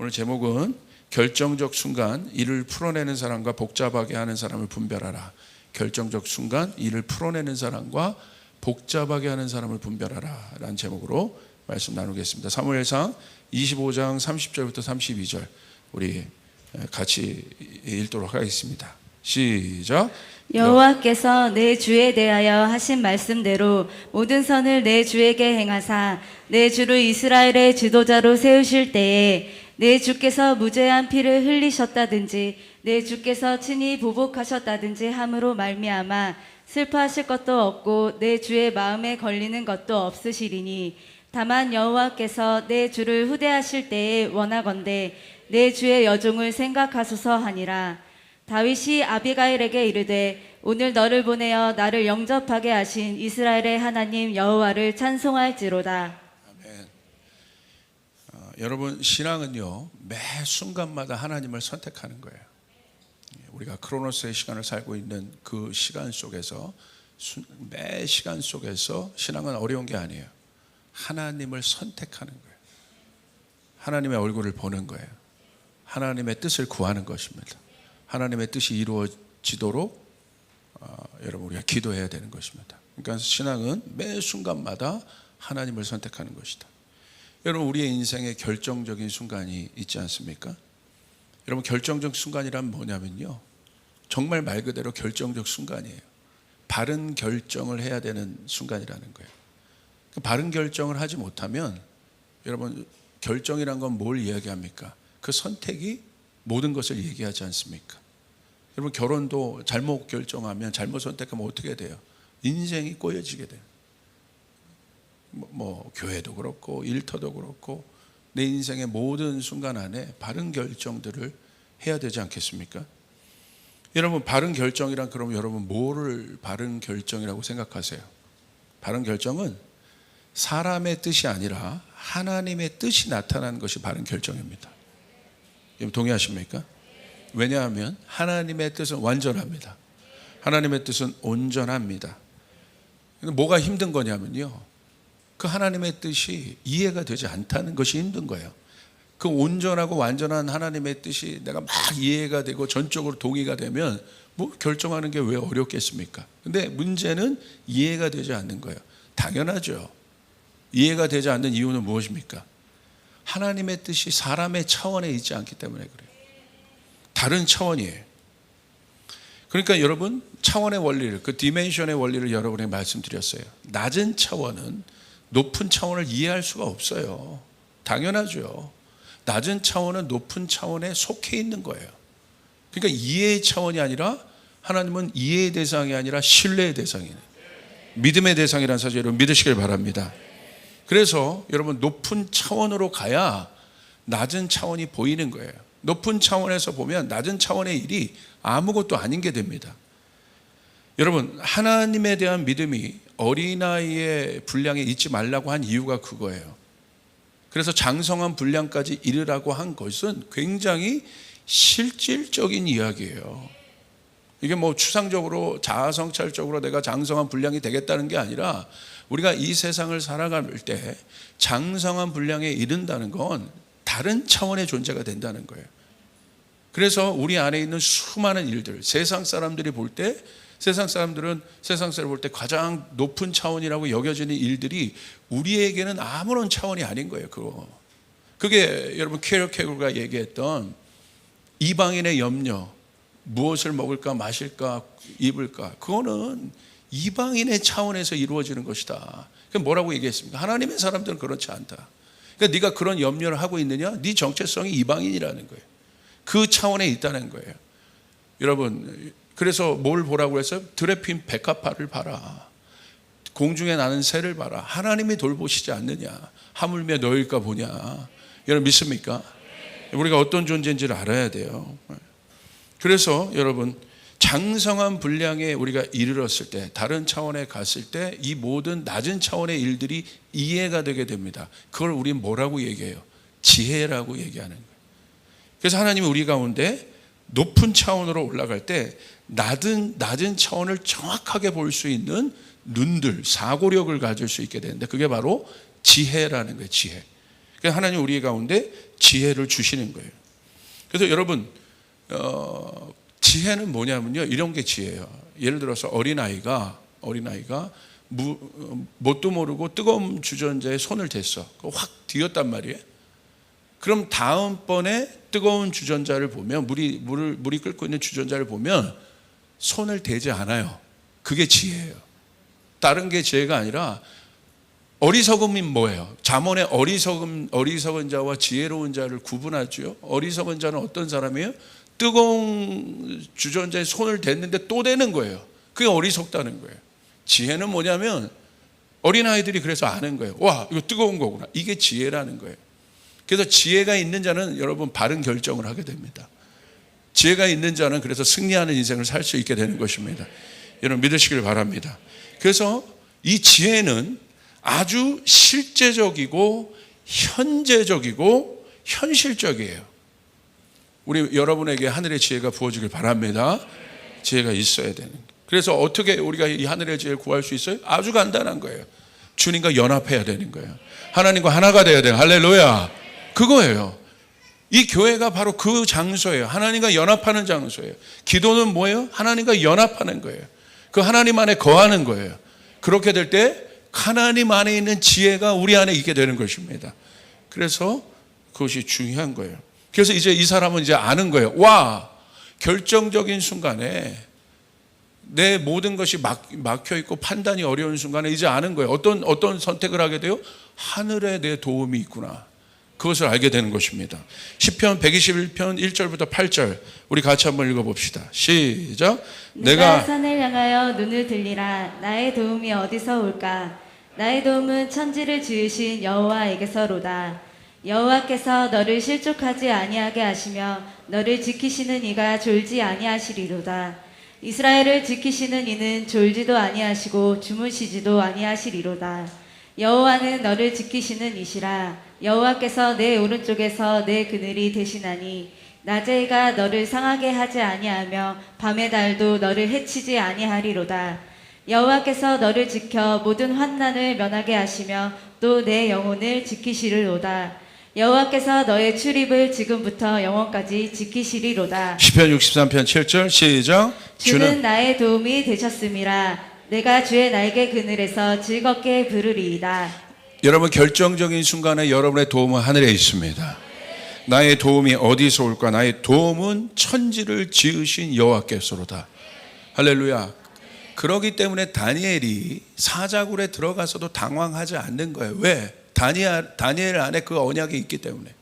오늘 제목은 결정적 순간 일을 풀어내는 사람과 복잡하게 하는 사람을 분별하라. 결정적 순간 일을 풀어내는 사람과 복잡하게 하는 사람을 분별하라. 라는 제목으로 말씀 나누겠습니다. 사무엘상 25장 30절부터 32절 우리 같이 읽도록 하겠습니다. 시작. 여호와께서 내 주에 대하여 하신 말씀대로 모든 선을 내 주에게 행하사 내 주를 이스라엘의 지도자로 세우실 때에 내 주께서 무죄한 피를 흘리셨다든지 내 주께서 친히 보복하셨다든지 함으로 말미암아 슬퍼하실 것도 없고 내 주의 마음에 걸리는 것도 없으시리니 다만 여호와께서 내 주를 후대하실 때에 원하건대 내 주의 여종을 생각하소서 하니라 다윗이 아비가일에게 이르되 오늘 너를 보내어 나를 영접하게 하신 이스라엘의 하나님 여호와를 찬송할지로다. 여러분 신앙은요 매 순간마다 하나님을 선택하는 거예요. 예, 우리가 크로노스의 시간을 살고 있는 그 시간 속에서 순- 매 시간 속에서 신앙은 어려운 게 아니에요. 하나님을 선택하는 거예요. 하나님의 얼굴을 보는 거예요. 하나님의 뜻을 구하는 것입니다. 하나님의 뜻이 이루어지도록 어, 여러분 우리가 기도해야 되는 것입니다. 그러니까 신앙은 매 순간마다 하나님을 선택하는 것이다. 여러분 우리의 인생에 결정적인 순간이 있지 않습니까? 여러분 결정적 순간이란 뭐냐면요. 정말 말 그대로 결정적 순간이에요. 바른 결정을 해야 되는 순간이라는 거예요. 그 바른 결정을 하지 못하면 여러분 결정이란 건 뭘 이야기합니까? 그 선택이 모든 것을 얘기하지 않습니까? 여러분 결혼도 잘못 결정하면 잘못 선택하면 어떻게 돼요? 인생이 꼬여지게 돼요. 뭐, 뭐 교회도 그렇고 일터도 그렇고 내 인생의 모든 순간 안에 바른 결정들을 해야 되지 않겠습니까? 여러분 바른 결정이란 그럼 여러분 뭐를 바른 결정이라고 생각하세요? 바른 결정은 사람의 뜻이 아니라 하나님의 뜻이 나타나는 것이 바른 결정입니다. 여러분 동의하십니까? 왜냐하면 하나님의 뜻은 완전합니다. 하나님의 뜻은 온전합니다. 뭐가 힘든 거냐면요. 그 하나님의 뜻이 이해가 되지 않다는 것이 힘든 거예요. 그 온전하고 완전한 하나님의 뜻이 내가 막 이해가 되고 전적으로 동의가 되면 뭐 결정하는 게 왜 어렵겠습니까? 근데 문제는 이해가 되지 않는 거예요. 당연하죠. 이해가 되지 않는 이유는 무엇입니까? 하나님의 뜻이 사람의 차원에 있지 않기 때문에 그래요. 다른 차원이에요. 그러니까 여러분 차원의 원리를 그 디멘션의 원리를 여러분에게 말씀드렸어요. 낮은 차원은 높은 차원을 이해할 수가 없어요. 당연하죠. 낮은 차원은 높은 차원에 속해 있는 거예요. 그러니까 이해의 차원이 아니라 하나님은 이해의 대상이 아니라 신뢰의 대상이에요. 믿음의 대상이라는 사실 여러분 믿으시길 바랍니다. 그래서 여러분 높은 차원으로 가야 낮은 차원이 보이는 거예요. 높은 차원에서 보면 낮은 차원의 일이 아무것도 아닌 게 됩니다. 여러분 하나님에 대한 믿음이 어린아이의 분량에 있지 말라고 한 이유가 그거예요. 그래서 장성한 분량까지 이르라고 한 것은 굉장히 실질적인 이야기예요. 이게 뭐 추상적으로 자아성찰적으로 내가 장성한 분량이 되겠다는 게 아니라 우리가 이 세상을 살아갈 때 장성한 분량에 이른다는 건 다른 차원의 존재가 된다는 거예요. 그래서 우리 안에 있는 수많은 일들, 세상 사람들이 볼 때, 세상 사람들은 세상 사람을 볼 때 가장 높은 차원이라고 여겨지는 일들이 우리에게는 아무런 차원이 아닌 거예요. 그거. 그게 여러분 케어케굴가 얘기했던 이방인의 염려, 무엇을 먹을까, 마실까, 입을까. 그거는 이방인의 차원에서 이루어지는 것이다. 그 뭐라고 얘기했습니까? 하나님의 사람들은 그렇지 않다. 그러니까 네가 그런 염려를 하고 있느냐? 네 정체성이 이방인이라는 거예요. 그 차원에 있다는 거예요. 여러분, 그래서 뭘 보라고 해서 드레 핀 백합화를 봐라. 공중에 나는 새를 봐라. 하나님이 돌보시지 않느냐? 하물며 너일까 보냐? 여러분 믿습니까? 우리가 어떤 존재인지를 알아야 돼요. 그래서 여러분 장성한 분량에 우리가 이르렀을 때 다른 차원에 갔을 때 이 모든 낮은 차원의 일들이 이해가 되게 됩니다. 그걸 우리 뭐라고 얘기해요? 지혜라고 얘기하는 거예요. 그래서 하나님이 우리 가운데 높은 차원으로 올라갈 때 낮은 낮은 차원을 정확하게 볼 수 있는 눈들, 사고력을 가질 수 있게 되는데 그게 바로 지혜라는 거예요. 지혜. 그러니까 하나님 우리 가운데 지혜를 주시는 거예요. 그래서 여러분 어, 지혜는 뭐냐면요 이런 게 지혜예요. 예를 들어서 어린 아이가 어린 아이가 무, 어, 뭣도 모르고 뜨거운 주전자에 손을 댔어. 확 뒤었단 말이에요. 그럼 다음번에 뜨거운 주전자를 보면 물이 물을 물이 끓고 있는 주전자를 보면 손을 대지 않아요. 그게 지혜예요. 다른 게 지혜가 아니라 어리석음이 뭐예요? 잠언의 어리석음 어리석은 자와 지혜로운 자를 구분하죠. 어리석은 자는 어떤 사람이에요? 뜨거운 주전자에 손을 댔는데 또 대는 거예요. 그게 어리석다는 거예요. 지혜는 뭐냐면 어린 아이들이 그래서 아는 거예요. 와, 이거 뜨거운 거구나. 이게 지혜라는 거예요. 그래서 지혜가 있는 자는 여러분 바른 결정을 하게 됩니다. 지혜가 있는 자는 그래서 승리하는 인생을 살 수 있게 되는 것입니다. 여러분 믿으시길 바랍니다. 그래서 이 지혜는 아주 실제적이고 현재적이고 현실적이에요. 우리 여러분에게 하늘의 지혜가 부어지길 바랍니다. 지혜가 있어야 되는. 그래서 어떻게 우리가 이 하늘의 지혜를 구할 수 있어요? 아주 간단한 거예요. 주님과 연합해야 되는 거예요. 하나님과 하나가 돼야 돼요. 할렐루야. 그거예요. 이 교회가 바로 그 장소예요. 하나님과 연합하는 장소예요. 기도는 뭐예요? 하나님과 연합하는 거예요. 그 하나님 안에 거하는 거예요. 그렇게 될 때 하나님 안에 있는 지혜가 우리 안에 있게 되는 것입니다. 그래서 그것이 중요한 거예요. 그래서 이제 이 사람은 이제 아는 거예요. 와, 결정적인 순간에 내 모든 것이 막, 막혀 있고 판단이 어려운 순간에 이제 아는 거예요. 어떤 어떤 선택을 하게 돼요? 하늘에 내 도움이 있구나. 그것을 알게 되는 것입니다. 시편 121편 1절부터 8절 우리 같이 한번 읽어 봅시다. 시작. 내가 산을 향하여 눈을 들리라 나의 도움이 어디서 올까 나의 도움은 천지를 지으신 여호와에게서로다 여호와께서 너를 실족하지 아니하게 하시며 너를 지키시는 이가 졸지 아니하시리로다 이스라엘을 지키시는 이는 졸지도 아니하시고 주무시지도 아니하시리로다 여호와는 너를 지키시는 이시라 여호와께서 내 오른쪽에서 내 그늘이 되시나니 낮의 해가 너를 상하게 하지 아니하며 밤의 달도 너를 해치지 아니하리로다. 여호와께서 너를 지켜 모든 환난을 면하게 하시며 또 내 영혼을 지키시리로다. 여호와께서 너의 출입을 지금부터 영원까지 지키시리로다. 시편 63편 7절 시작. 주는 나의 도움이 되셨음이라. 내가 주의 날개 그늘에서 즐겁게 부르리이다. 여러분 결정적인 순간에 여러분의 도움은 하늘에 있습니다. 나의 도움이 어디서 올까? 나의 도움은 천지를 지으신 여호와께서로다. 할렐루야. 그러기 때문에 다니엘이 사자굴에 들어가서도 당황하지 않는 거예요. 왜? 다니엘, 다니엘 안에 그 언약이 있기 때문에.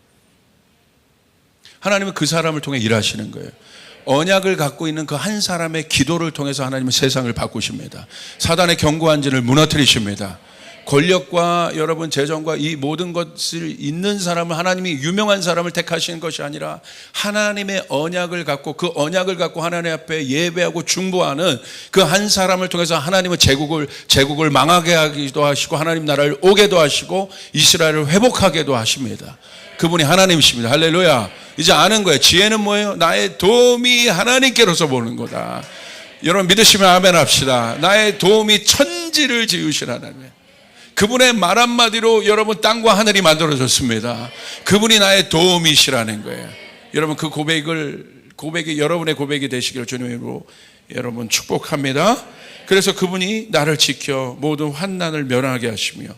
하나님은 그 사람을 통해 일하시는 거예요. 언약을 갖고 있는 그 한 사람의 기도를 통해서 하나님은 세상을 바꾸십니다. 사단의 진을 무너뜨리십니다. 권력과 여러분 재정과 이 모든 것을 있는 사람을 하나님이 유명한 사람을 택하시는 것이 아니라 하나님의 언약을 갖고 그 언약을 갖고 하나님 앞에 예배하고 중보하는 그 한 사람을 통해서 하나님은 제국을 제국을 망하게 하기도 하시고 하나님 나라를 오게도 하시고 이스라엘을 회복하게도 하십니다. 그분이 하나님이십니다. 할렐루야. 이제 아는 거예요. 지혜는 뭐예요? 나의 도움이 하나님께로서 보는 거다. 여러분 믿으시면 아멘 합시다. 나의 도움이 천지를 지으신 하나님. 그분의 말 한마디로 여러분 땅과 하늘이 만들어졌습니다. 그분이 나의 도움이시라는 거예요. 여러분 그 고백을 고백이 여러분의 고백이 되시기를 주님으로 여러분 축복합니다. 그래서 그분이 나를 지켜 모든 환난을 면하게 하시며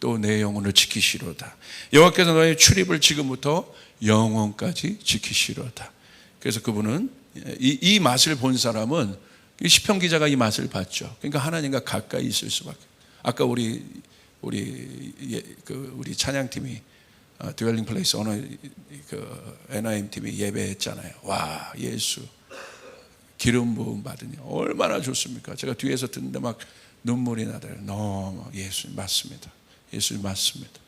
또 내 영혼을 지키시로다. 여호와께서 너의 출입을 지금부터 영원까지 지키시로다. 그래서 그분은 이, 이 맛을 본 사람은 이 시편 기자가 이 맛을 봤죠. 그러니까 하나님과 가까이 있을 수밖에. 아까 우리 우리 예, 그 우리 찬양팀이 어, 드웰링 플레이스 오늘 그 NIM 팀이 예배했잖아요. 와 예수 기름 부음 받으니 얼마나 좋습니까? 제가 뒤에서 듣는데 막 눈물이 나더라고요. 너무 예수님 맞습니다. 예수님 맞습니다.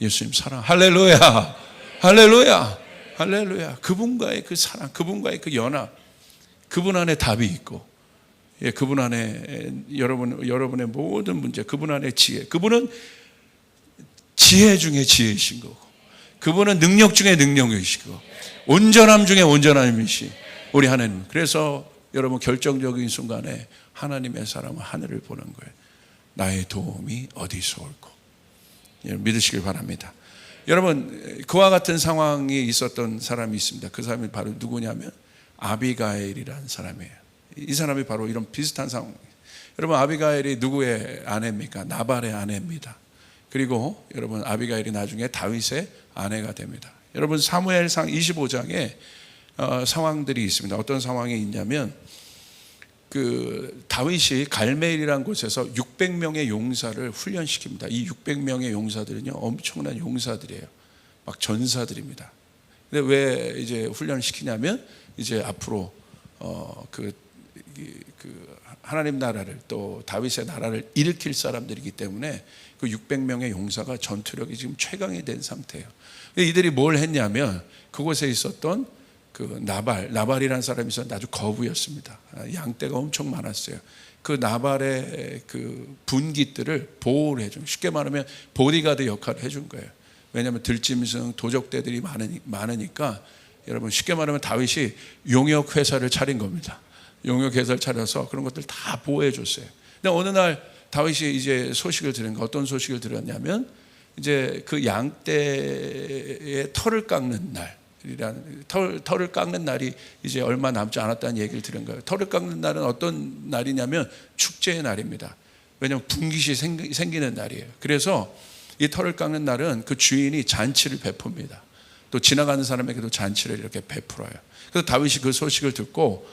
예수님 사랑 할렐루야 할렐루야 할렐루야 그분과의 그 사랑 그분과의 그 연합 그분 안에 답이 있고 예, 그분 안에 여러분 여러분의 모든 문제, 그분 안에 지혜. 그분은 지혜 중에 지혜이신 거고, 그분은 능력 중에 능력이시고, 온전함 중에 온전함이시 우리 하나님. 그래서 여러분 결정적인 순간에 하나님의 사람은 하늘을 보는 거예요. 나의 도움이 어디서 올고 예, 믿으시길 바랍니다. 여러분 그와 같은 상황이 있었던 사람이 있습니다. 그 사람이 바로 누구냐면 아비가엘이라는 사람이에요. 이 사람이 바로 이런 비슷한 상황. 여러분 아비가엘이 누구의 아내입니까? 나발의 아내입니다. 그리고 여러분 아비가엘이 나중에 다윗의 아내가 됩니다. 여러분 사무엘상 25장에 어, 상황들이 있습니다. 어떤 상황이 있냐면 그 다윗이 갈멜이라는 곳에서 600명의 용사를 훈련시킵니다. 이 600명의 용사들은요 엄청난 용사들이에요. 막 전사들입니다. 근데 왜 이제 훈련시키냐면 이제 앞으로 어 그 그 하나님 나라를 또 다윗의 나라를 일으킬 사람들이기 때문에 그 600명의 용사가 전투력이 지금 최강이 된 상태예요. 이들이 뭘 했냐면 그곳에 있었던 그 나발, 나발이라는 사람이 있었는데 아주 거부였습니다. 아, 양떼가 엄청 많았어요. 그 나발의 그 분깃들을 보호를 해준, 쉽게 말하면 보디가드 역할을 해준 거예요. 왜냐하면 들짐승, 도적대들이 많으니, 많으니까 여러분 쉽게 말하면 다윗이 용역 회사를 차린 겁니다. 용역 회사를 차려서 그런 것들 다 보호해 줬어요. 근데 어느 날 다윗이 이제 소식을 들은 거 어떤 소식을 들었냐면 이제 그 양떼의 털을 깎는 날이라는 털, 털을 깎는 날이 이제 얼마 남지 않았다는 얘기를 들은 거예요. 털을 깎는 날은 어떤 날이냐면 축제의 날입니다. 왜냐하면 분깃이 생기, 생기는 날이에요. 그래서 이 털을 깎는 날은 그 주인이 잔치를 베풉니다. 또 지나가는 사람에게도 잔치를 이렇게 베풀어요. 그래서 다윗이 그 소식을 듣고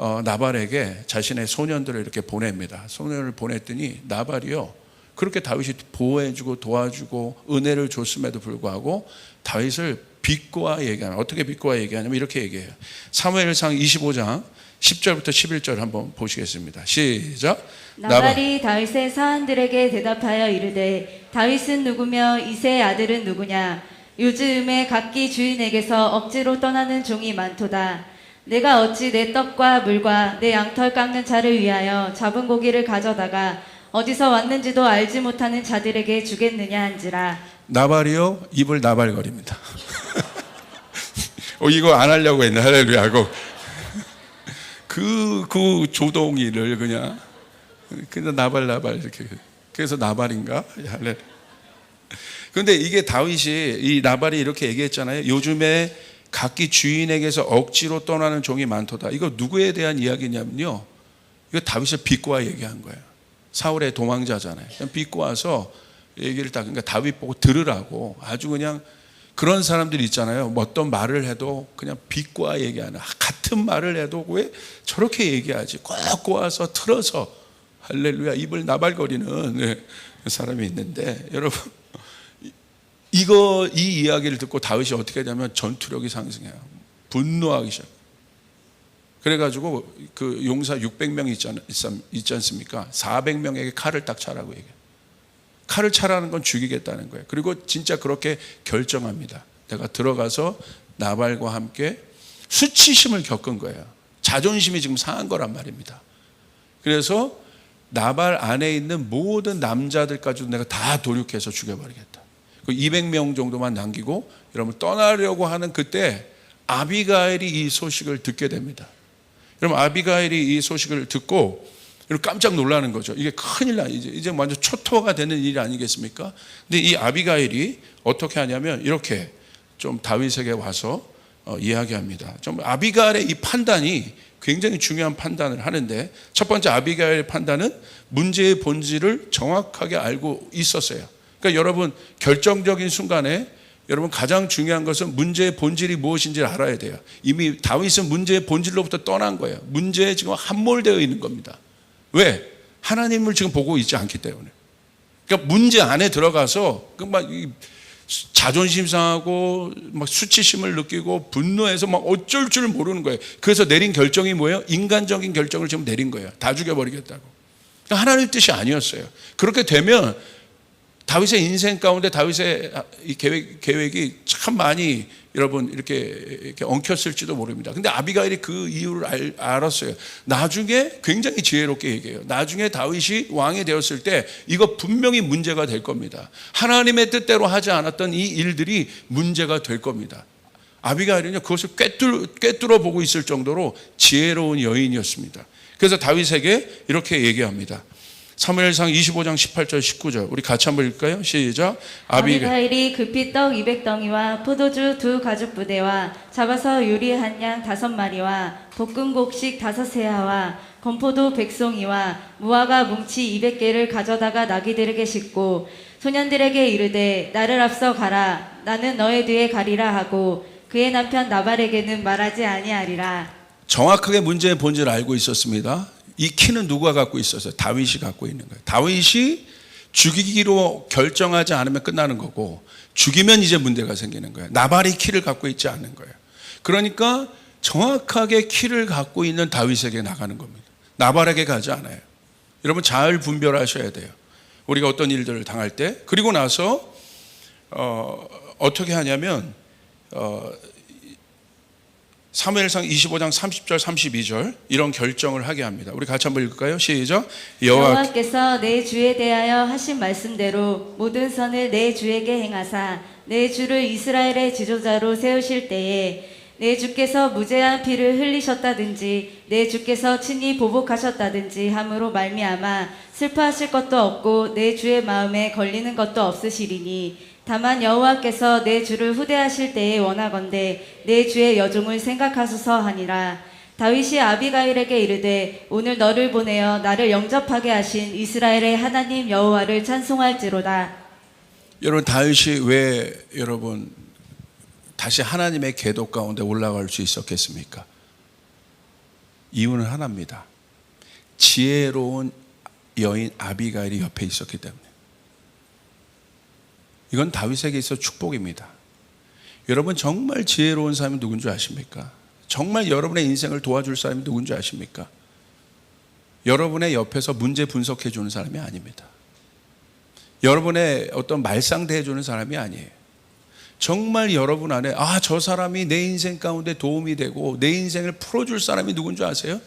어, 나발에게 자신의 소년들을 이렇게 보냅니다. 소년을 보냈더니 나발이요. 그렇게 다윗이 보호해주고 도와주고 은혜를 줬음에도 불구하고 다윗을 비꼬아 얘기하는 어떻게 비꼬아 얘기하냐면 이렇게 얘기해요. 사무엘상 25장 10절부터 11절 한번 보시겠습니다. 시작. 나발이 다윗의 사한들에게 대답하여 이르되 다윗은 누구며 이세의 아들은 누구냐 요즘에 각기 주인에게서 억지로 떠나는 종이 많도다 내가 어찌 내 떡과 물과 내 양털 깎는 자를 위하여 잡은 고기를 가져다가 어디서 왔는지도 알지 못하는 자들에게 주겠느냐 한지라 나발이요 입을 나발거립니다. 어 이거 안 하려고 했네 할렐루야 하고 그, 그 조동이를 그냥 그냥 나발 나발 이렇게 그래서 나발인가 할렐. 근데 이게 다윗이 이 나발이 이렇게 얘기했잖아요. 요즘에 각기 주인에게서 억지로 떠나는 종이 많도다. 이거 누구에 대한 이야기냐면요. 이거 다윗을 비꼬아 얘기한 거예요. 사울의 도망자잖아요. 비꼬아서 얘기를 다 그러니까 다윗 보고 들으라고 아주 그냥 그런 사람들이 있잖아요. 뭐 어떤 말을 해도 그냥 비꼬아 얘기하는 같은 말을 해도 왜 저렇게 얘기하지? 꼭 꼬아서 틀어서 할렐루야 입을 나발거리는 네, 사람이 있는데 여러분 이거 이 이야기를 듣고 다윗이 어떻게 되냐면 전투력이 상승해요. 분노하기 시작. 그래가지고 그 용사 600명 있지, 않, 있지 않습니까? 400명에게 칼을 딱 차라고 얘기해요. 칼을 차라는 건 죽이겠다는 거예요. 그리고 진짜 그렇게 결정합니다. 내가 들어가서 나발과 함께 수치심을 겪은 거예요. 자존심이 지금 상한 거란 말입니다. 그래서 나발 안에 있는 모든 남자들까지도 내가 다 도륙해서 죽여버리겠다. 그 200명 정도만 남기고 여러분 떠나려고 하는 그때 아비가엘이 이 소식을 듣게 됩니다. 여러분 아비가엘이 이 소식을 듣고 깜짝 놀라는 거죠. 이게 큰일 나 이제 이제 완전 초토화가 되는 일이 아니겠습니까? 근데 이 아비가엘이 어떻게 하냐면 이렇게 좀 다윗에게 와서 어, 이야기합니다. 좀 아비가엘의 이 판단이 굉장히 중요한 판단을 하는데 첫 번째 아비가엘의 판단은 문제의 본질을 정확하게 알고 있었어요. 그러니까 여러분 결정적인 순간에 여러분 가장 중요한 것은 문제의 본질이 무엇인지를 알아야 돼요. 이미 다윗은 문제의 본질로부터 떠난 거예요. 문제에 지금 함몰되어 있는 겁니다. 왜? 하나님을 지금 보고 있지 않기 때문에. 그러니까 문제 안에 들어가서 그막 자존심 상하고 막 수치심을 느끼고 분노해서 막 어쩔 줄 모르는 거예요. 그래서 내린 결정이 뭐예요? 인간적인 결정을 지금 내린 거예요. 다 죽여버리겠다고. 그러니까 하나님 뜻이 아니었어요. 그렇게 되면 다윗의 인생 가운데 다윗의 이 계획, 계획이 참 많이 여러분 이렇게, 이렇게 엉켰을지도 모릅니다. 근데 아비가일이 그 이유를 알, 알았어요. 나중에 굉장히 지혜롭게 얘기해요. 나중에 다윗이 왕이 되었을 때 이거 분명히 문제가 될 겁니다. 하나님의 뜻대로 하지 않았던 이 일들이 문제가 될 겁니다. 아비가일은요 그것을 꿰뚫, 꿰뚫어 보고 있을 정도로 지혜로운 여인이었습니다. 그래서 다윗에게 이렇게 얘기합니다. 사무엘상 25장 18절 19절 우리 같이 한번 읽을까요? 시작. 아비가 아비가일이 급히 떡 200덩이와 포도주 두 가죽 부대와 잡아서 요리한 양 다섯 마리와 볶은 곡식 다섯 세아와 건포도 백송이와 무화과 뭉치 200개를 가져다가 나귀들에게 싣고 소년들에게 이르되 나를 앞서 가라 나는 너의 뒤에 가리라 하고 그의 남편 나발에게는 말하지 아니하리라 정확하게 문제의 본질을 알고 있었습니다. 이 키는 누가 갖고 있었어요? 다윗이 갖고 있는 거예요. 다윗이 죽이기로 결정하지 않으면 끝나는 거고 죽이면 이제 문제가 생기는 거예요. 나발이 키를 갖고 있지 않는 거예요. 그러니까 정확하게 키를 갖고 있는 다윗에게 나가는 겁니다. 나발에게 가지 않아요. 여러분 잘 분별하셔야 돼요. 우리가 어떤 일들을 당할 때 그리고 나서 어, 어떻게 하냐면 어, 사무엘상 25장 30절 32절 이런 결정을 하게 합니다. 우리 같이 한번 읽을까요? 시작. 여호와 여호와께서 내 주에 대하여 하신 말씀대로 모든 선을 내 주에게 행하사 내 주를 이스라엘의 지도자로 세우실 때에 내 주께서 무죄한 피를 흘리셨다든지 내 주께서 친히 보복하셨다든지 함으로 말미암아 슬퍼하실 것도 없고 내 주의 마음에 걸리는 것도 없으시리니 다만 여호와께서 내 주를 후대하실 때에 원하건대 내 주의 여종을 생각하소서 하니라 다윗이 아비가일에게 이르되 오늘 너를 보내어 나를 영접하게 하신 이스라엘의 하나님 여호와를 찬송할지로다. 여러분 다윗이 왜 여러분 다시 하나님의 계도 가운데 올라갈 수 있었겠습니까? 이유는 하나입니다. 지혜로운 여인 아비가일이 옆에 있었기 때문에. 이건 다윗에게 있어 축복입니다. 여러분 정말 지혜로운 사람이 누군 줄 아십니까? 정말 여러분의 인생을 도와줄 사람이 누군 줄 아십니까? 여러분의 옆에서 문제 분석해 주는 사람이 아닙니다. 여러분의 어떤 말상대해 주는 사람이 아니에요. 정말 여러분 안에 아, 저 사람이 내 인생 가운데 도움이 되고 내 인생을 풀어줄 사람이 누군 줄 아세요?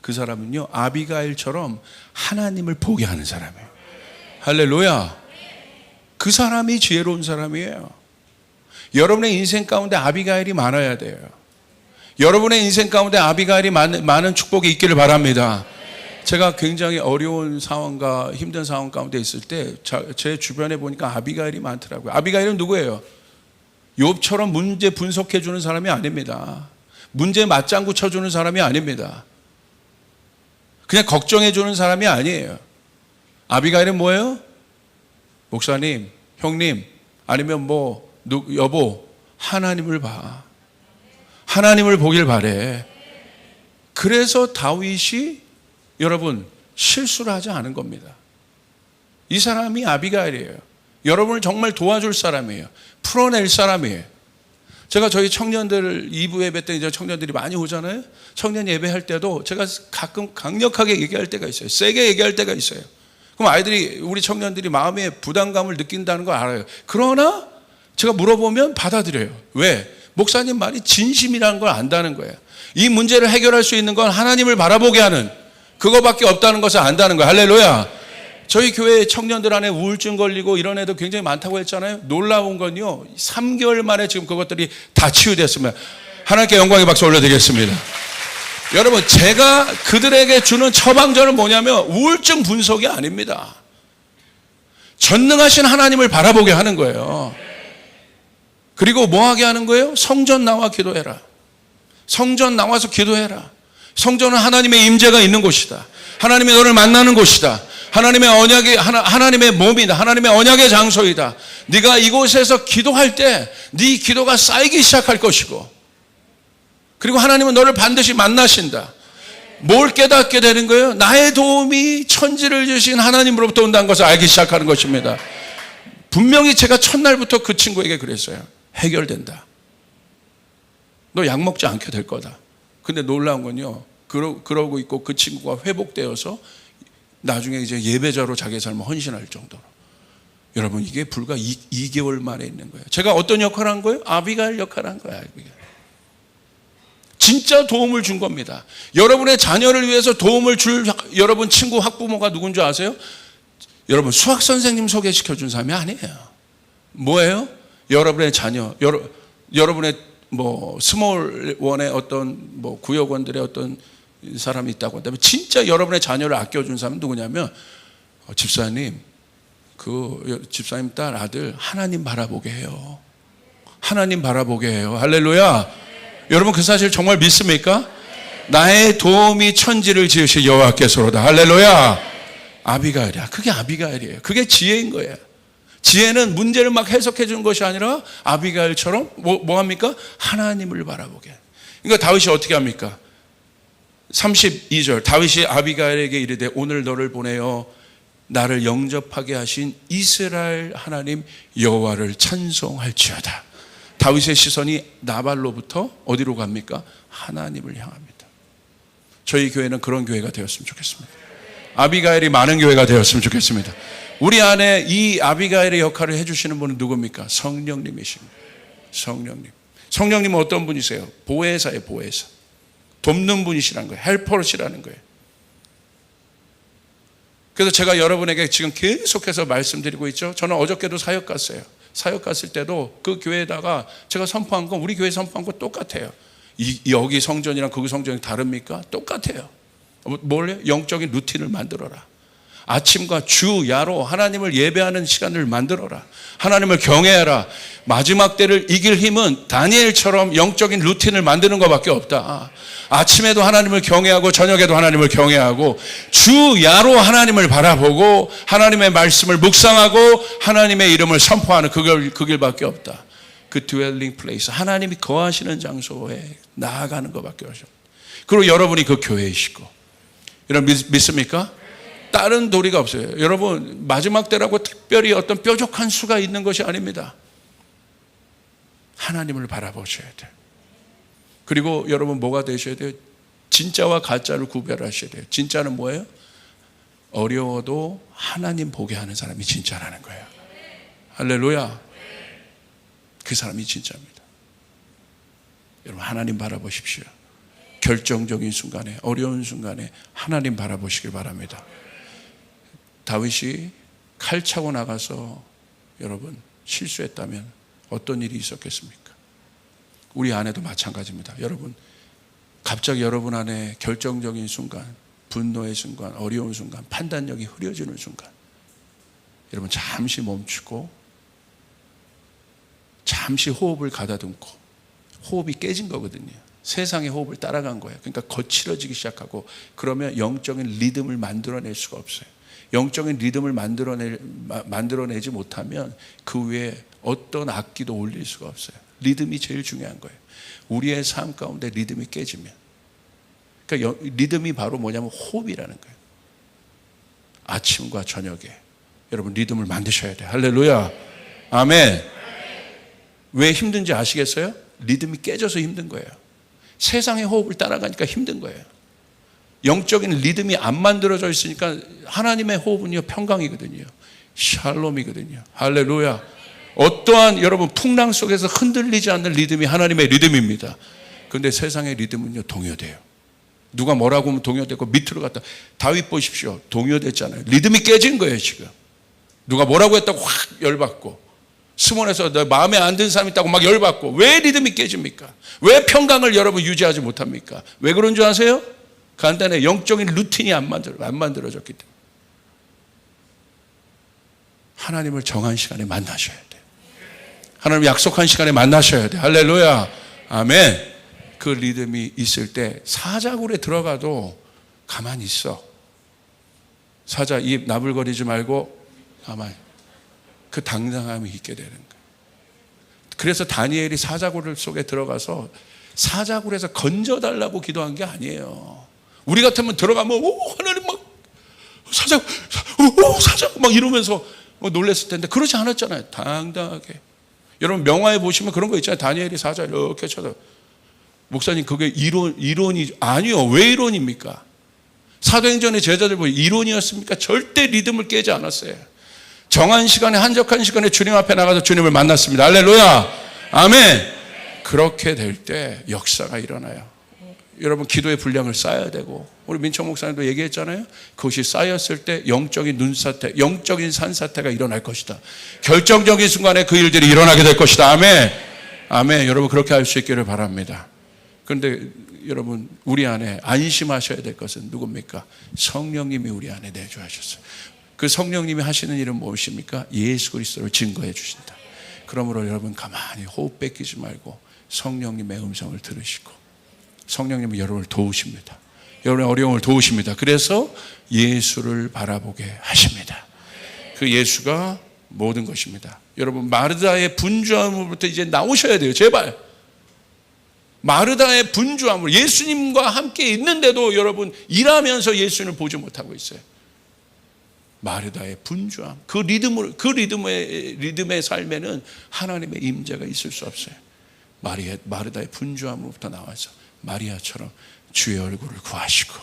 그 사람은요, 아비가일처럼 하나님을 보게 하는 사람이에요. 할렐루야. 그 사람이 지혜로운 사람이에요. 여러분의 인생 가운데 아비가일이 많아야 돼요. 여러분의 인생 가운데 아비가일이 많은, 많은 축복이 있기를 바랍니다. 제가 굉장히 어려운 상황과 힘든 상황 가운데 있을 때 제 주변에 보니까 아비가일이 많더라고요. 아비가일은 누구예요? 욥처럼 문제 분석해 주는 사람이 아닙니다. 문제 맞장구 쳐 주는 사람이 아닙니다. 그냥 걱정해 주는 사람이 아니에요. 아비가일은 뭐예요? 목사님, 형님, 아니면 뭐 누, 여보, 하나님을 봐. 하나님을 보길 바래. 그래서 다윗이 여러분 실수를 하지 않은 겁니다. 이 사람이 아비가일이에요. 여러분을 정말 도와줄 사람이에요. 풀어낼 사람이에요. 제가 저희 청년들 2부 예배 때 이제 청년들이 많이 오잖아요. 청년 예배할 때도 제가 가끔 강력하게 얘기할 때가 있어요. 세게 얘기할 때가 있어요. 그럼 아이들이 우리 청년들이 마음에 부담감을 느낀다는 걸 알아요. 그러나 제가 물어보면 받아들여요. 왜? 목사님 말이 진심이라는 걸 안다는 거예요. 이 문제를 해결할 수 있는 건 하나님을 바라보게 하는 그거밖에 없다는 것을 안다는 거예요. 할렐루야. 저희 교회 청년들 안에 우울증 걸리고 이런 애들 굉장히 많다고 했잖아요. 놀라운 건요. 3개월 만에 지금 그것들이 다 치유됐습니다. 하나님께 영광의 박수 올려드리겠습니다. 여러분, 제가 그들에게 주는 처방전은 뭐냐면 우울증 분석이 아닙니다. 전능하신 하나님을 바라보게 하는 거예요. 그리고 뭐 하게 하는 거예요? 성전 나와 기도해라. 성전 나와서 기도해라. 성전은 하나님의 임재가 있는 곳이다. 하나님이 너를 만나는 곳이다. 하나님의 언약의 하나, 하나님의 몸이다. 하나님의 언약의 장소이다. 네가 이곳에서 기도할 때 네 기도가 쌓이기 시작할 것이고 그리고 하나님은 너를 반드시 만나신다. 뭘 깨닫게 되는 거예요? 나의 도움이 천지를 주신 하나님으로부터 온다는 것을 알기 시작하는 것입니다. 분명히 제가 첫날부터 그 친구에게 그랬어요. 해결된다. 너 약 먹지 않게 될 거다. 근데 놀라운 건요. 그러, 그러고 있고 그 친구가 회복되어서 나중에 이제 예배자로 자기 삶을 헌신할 정도로. 여러분 이게 불과 2, 2개월 만에 있는 거예요. 제가 어떤 역할을 한 거예요? 아비가일 역할을 한 거예요. 아비가일. 진짜 도움을 준 겁니다. 여러분의 자녀를 위해서 도움을 줄 여러분 친구 학부모가 누군지 아세요? 여러분 수학 선생님 소개시켜 준 사람이 아니에요. 뭐예요? 여러분의 자녀, 여러, 여러분의 뭐 스몰 원의 어떤 뭐 구역원들의 어떤 사람이 있다고 한다면 진짜 여러분의 자녀를 아껴준 사람은 누구냐면 어, 집사님, 그 집사님 딸 아들 하나님 바라보게 해요. 하나님 바라보게 해요. 할렐루야. 여러분 그 사실 정말 믿습니까? 나의 도움이 천지를 지으신 여호와께서로다. 할렐루야. 아비가일이야. 그게 아비가일이에요. 그게 지혜인 거예요. 지혜는 문제를 막 해석해 주는 것이 아니라 아비가일처럼 뭐, 뭐 합니까? 하나님을 바라보게. 그러니까 다윗이 어떻게 합니까? 32절 다윗이 아비가일에게 이르되 오늘 너를 보내어 나를 영접하게 하신 이스라엘 하나님 여호와를 찬송할지어다. 다윗의 시선이 나발로부터 어디로 갑니까? 하나님을 향합니다. 저희 교회는 그런 교회가 되었으면 좋겠습니다. 아비가일이 많은 교회가 되었으면 좋겠습니다. 우리 안에 이 아비가일의 역할을 해주시는 분은 누굽니까? 성령님이십니다. 성령님. 성령님은 어떤 분이세요? 보혜사예요, 보혜사. 돕는 분이시라는 거예요. 헬퍼시라는 거예요. 그래서 제가 여러분에게 지금 계속해서 말씀드리고 있죠. 저는 어저께도 사역 갔어요. 사역 갔을 때도 그 교회에다가 제가 선포한 건 우리 교회 선포한 거 똑같아요. 이, 여기 성전이랑 그 성전이 다릅니까? 똑같아요. 뭘요? 영적인 루틴을 만들어라. 아침과 주 야로 하나님을 예배하는 시간을 만들어라. 하나님을 경외하라. 마지막 때를 이길 힘은 다니엘처럼 영적인 루틴을 만드는 것밖에 없다. 아침에도 하나님을 경외하고 저녁에도 하나님을 경외하고 주 야로 하나님을 바라보고 하나님의 말씀을 묵상하고 하나님의 이름을 선포하는 그걸 그 길밖에 없다. 그 드웰링 플레이스 하나님이 거하시는 장소에 나아가는 것밖에 없어. 그리고 여러분이 그 교회이시고 여러분 믿, 믿습니까? 다른 도리가 없어요. 여러분 마지막 때라고 특별히 어떤 뾰족한 수가 있는 것이 아닙니다. 하나님을 바라보셔야 돼요. 그리고 여러분 뭐가 되셔야 돼요? 진짜와 가짜를 구별하셔야 돼요. 진짜는 뭐예요? 어려워도 하나님 보게 하는 사람이 진짜라는 거예요. 할렐루야. 그 사람이 진짜입니다. 여러분 하나님 바라보십시오. 결정적인 순간에 어려운 순간에 하나님 바라보시길 바랍니다. 다윗이 칼 차고 나가서 여러분 실수했다면 어떤 일이 있었겠습니까? 우리 안에도 마찬가지입니다. 여러분 갑자기 여러분 안에 결정적인 순간, 분노의 순간, 어려운 순간, 판단력이 흐려지는 순간 여러분 잠시 멈추고 잠시 호흡을 가다듬고 호흡이 깨진 거거든요. 세상의 호흡을 따라간 거예요. 그러니까 거칠어지기 시작하고 그러면 영적인 리듬을 만들어낼 수가 없어요. 영적인 리듬을 만들어내, 만들어내지 못하면 그 위에 어떤 악기도 올릴 수가 없어요. 리듬이 제일 중요한 거예요. 우리의 삶 가운데 리듬이 깨지면. 그러니까 리듬이 바로 뭐냐면 호흡이라는 거예요. 아침과 저녁에. 여러분 리듬을 만드셔야 돼요. 할렐루야. 아멘. 왜 힘든지 아시겠어요? 리듬이 깨져서 힘든 거예요. 세상의 호흡을 따라가니까 힘든 거예요. 영적인 리듬이 안 만들어져 있으니까 하나님의 호흡은요 평강이거든요. 샬롬이거든요. 할렐루야. 어떠한 여러분 풍랑 속에서 흔들리지 않는 리듬이 하나님의 리듬입니다. 그런데 세상의 리듬은요 동요돼요. 누가 뭐라고 하면 동요되고 밑으로 갔다. 다윗 보십시오. 동요됐잖아요. 리듬이 깨진 거예요 지금. 누가 뭐라고 했다고 확 열받고 스몬에서 내 마음에 안 드는 사람이 있다고 막 열받고 왜 리듬이 깨집니까? 왜 평강을 여러분 유지하지 못합니까? 왜 그런 줄 아세요? 간단해 영적인 루틴이 안 만들어 안 만들어졌기 때문에 하나님을 정한 시간에 만나셔야 돼. 하나님 약속한 시간에 만나셔야 돼. 할렐루야. 아멘. 그 리듬이 있을 때 사자굴에 들어가도 가만히 있어. 사자 입 나불거리지 말고 가만히. 그 당당함이 있게 되는 거예요. 그래서 다니엘이 사자굴 속에 들어가서 사자굴에서 건져달라고 기도한 게 아니에요. 우리 같으면 들어가면 오 하나님 막 사자 오 사자 막 이러면서 뭐 놀랬을 텐데 그러지 않았잖아요. 당당하게. 여러분 명화에 보시면 그런 거 있잖아요. 다니엘이 사자 이렇게 쳐다. 목사님 그게 이론 이론이 아니요. 왜 이론입니까? 사도행전의 제자들 보니 이론이었습니까? 절대 리듬을 깨지 않았어요. 정한 시간에 한적한 시간에 주님 앞에 나가서 주님을 만났습니다. 할렐루야. 아멘. 그렇게 될 때 역사가 일어나요. 여러분 기도의 분량을 쌓아야 되고 우리 민청 목사님도 얘기했잖아요. 그것이 쌓였을 때 영적인 눈사태, 영적인 산사태가 일어날 것이다. 결정적인 순간에 그 일들이 일어나게 될 것이다. 아멘. 아멘. 여러분 그렇게 할 수 있기를 바랍니다. 그런데 여러분 우리 안에 안심하셔야 될 것은 누굽니까? 성령님이 우리 안에 내주하셨어요. 그 성령님이 하시는 일은 무엇입니까? 예수 그리스도를 증거해 주신다. 그러므로 여러분 가만히 호흡 뺏기지 말고 성령님의 음성을 들으시고 성령님은 여러분을 도우십니다. 여러분의 어려움을 도우십니다. 그래서 예수를 바라보게 하십니다. 그 예수가 모든 것입니다. 여러분 마르다의 분주함으로부터 이제 나오셔야 돼요. 제발. 마르다의 분주함으로 예수님과 함께 있는데도 여러분 일하면서 예수님을 보지 못하고 있어요. 마르다의 분주함, 그 리듬을 그 리듬의 리듬의 삶에는 하나님의 임재가 있을 수 없어요. 마르다의 분주함으로부터 나와서 마리아처럼 주의 얼굴을 구하시고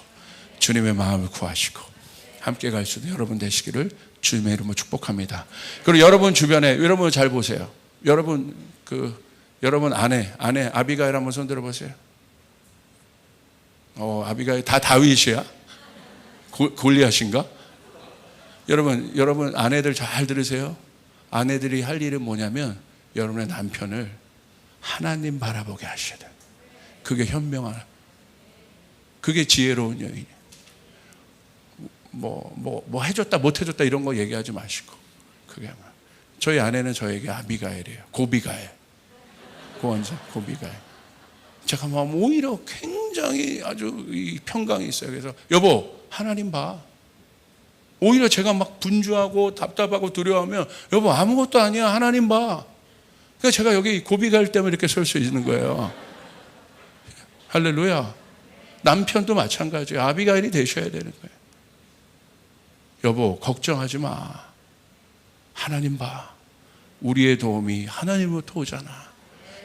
주님의 마음을 구하시고 함께 갈수 있는 여러분 되시기를 주님의 이름으로 축복합니다. 그리고 여러분 주변에 여러분 잘 보세요. 여러분 그 여러분 아내 아내 아비가일 한번 손 들어보세요. 어 아비가일 다 다윗이야? 고- 골리앗인가? 여러분, 여러분 아내들 잘 들으세요. 아내들이 할 일은 뭐냐면 여러분의 남편을 하나님 바라보게 하셔야 돼요. 그게 현명한, 그게 지혜로운 여인이에요. 뭐, 뭐, 뭐 해줬다, 못 해줬다 이런 거 얘기하지 마시고. 그게 뭐. 저희 아내는 저에게 아비가엘이에요. 고비가엘. 고원자, 고비가엘. 제가 뭐 오히려 굉장히 아주 이 평강이 있어요. 그래서 여보, 하나님 봐. 오히려 제가 막 분주하고 답답하고 두려워하면 여보 아무것도 아니야 하나님 봐. 그러니까 제가 여기 고비갈 때문에 이렇게 설 수 있는 거예요. 할렐루야. 남편도 마찬가지예요. 아비가일이 되셔야 되는 거예요. 여보 걱정하지 마. 하나님 봐. 우리의 도움이 하나님으로부터 오잖아.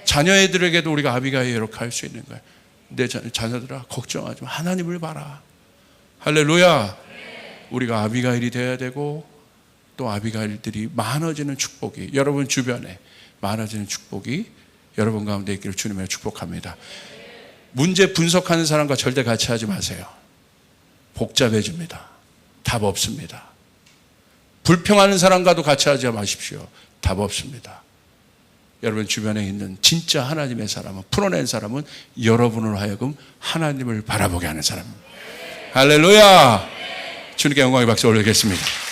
자녀애들에게도 우리가 아비가일 이렇게 할수 있는 거예요. 내 자, 자녀들아 걱정하지 마. 하나님을 봐라. 할렐루야. 우리가 아비가일이 돼야 되고 또 아비가일들이 많아지는 축복이 여러분 주변에 많아지는 축복이 여러분 가운데 있기를 주님의 축복합니다. 문제 분석하는 사람과 절대 같이 하지 마세요. 복잡해집니다. 답 없습니다. 불평하는 사람과도 같이 하지 마십시오. 답 없습니다. 여러분 주변에 있는 진짜 하나님의 사람은 풀어낸 사람은 여러분으로 하여금 하나님을 바라보게 하는 사람입니다. 할렐루야! 주님께 영광의 박수 올리겠습니다.